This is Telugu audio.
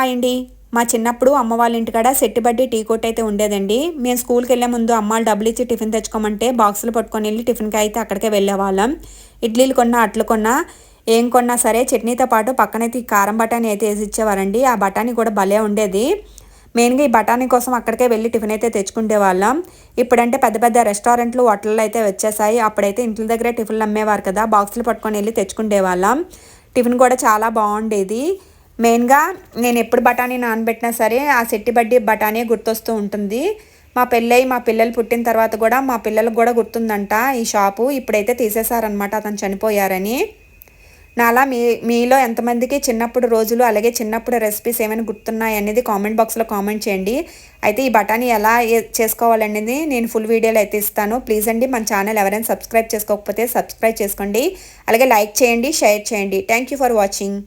హాయ్ అండి మా చిన్నప్పుడు అమ్మ వాళ్ళ ఇంటికాడ సెట్టిబడ్డి టీ కొట్ అయితే ఉండేదండి. మేము స్కూల్కి వెళ్ళే ముందు అమ్మాళ్ళు డబ్బులు ఇచ్చి టిఫిన్ తెచ్చుకోమంటే బాక్సులు పట్టుకొని వెళ్ళి టిఫిన్కి అయితే అక్కడికే వెళ్ళేవాళ్ళం. ఇడ్లీలు కొన్నా అట్లు కొన్నా ఏం కొన్నా సరే చట్నీతో పాటు పక్కనైతే ఈ కారం బఠానీ అయితే వేసి ఇచ్చేవారండి. ఆ బఠానీ కూడా భలే ఉండేది. మెయిన్గా ఈ బఠానీ కోసం అక్కడికే వెళ్ళి టిఫిన్ అయితే తెచ్చుకుంటే వాళ్ళం ఇప్పుడంటే పెద్ద పెద్ద రెస్టారెంట్లు హోటళ్ళు అయితే వచ్చేసాయి. అప్పుడైతే ఇంటి దగ్గరే టిఫిన్లు అమ్మేవారు కదా బాక్సులు పట్టుకొని వెళ్ళి తెచ్చుకుంటే వాళ్ళం టిఫిన్ కూడా చాలా బాగుండేది. మెయిన్గా నేను ఎప్పుడు బఠానీ నానబెట్టినా సరే ఆ సెట్టి బడ్డీ బఠానీ గుర్తొస్తూ ఉంటుంది. మా పెళ్ళై మా పిల్లలు పుట్టిన తర్వాత కూడా మా పిల్లలకు కూడా గుర్తుందంట ఈ షాపు. ఇప్పుడైతే తీసేశారనమాట అతను చనిపోయారని. నాలా మీ మీలో ఎంతమందికి చిన్నప్పుడు రోజులు అలాగే చిన్నప్పుడు రెసిపీస్ ఏమైనా గుర్తున్నాయి అనేది కామెంట్ బాక్స్లో కామెంట్ చేయండి. అయితే ఈ బఠానీ ఎలా చేసుకోవాలనేది నేను ఫుల్ వీడియోలో అయితే ఇస్తాను. ప్లీజ్ అండి మన ఛానల్ ఎవరైనా సబ్స్క్రైబ్ చేసుకోకపోతే సబ్స్క్రైబ్ చేసుకోండి. అలాగే లైక్ చేయండి షేర్ చేయండి. Thank you for watching.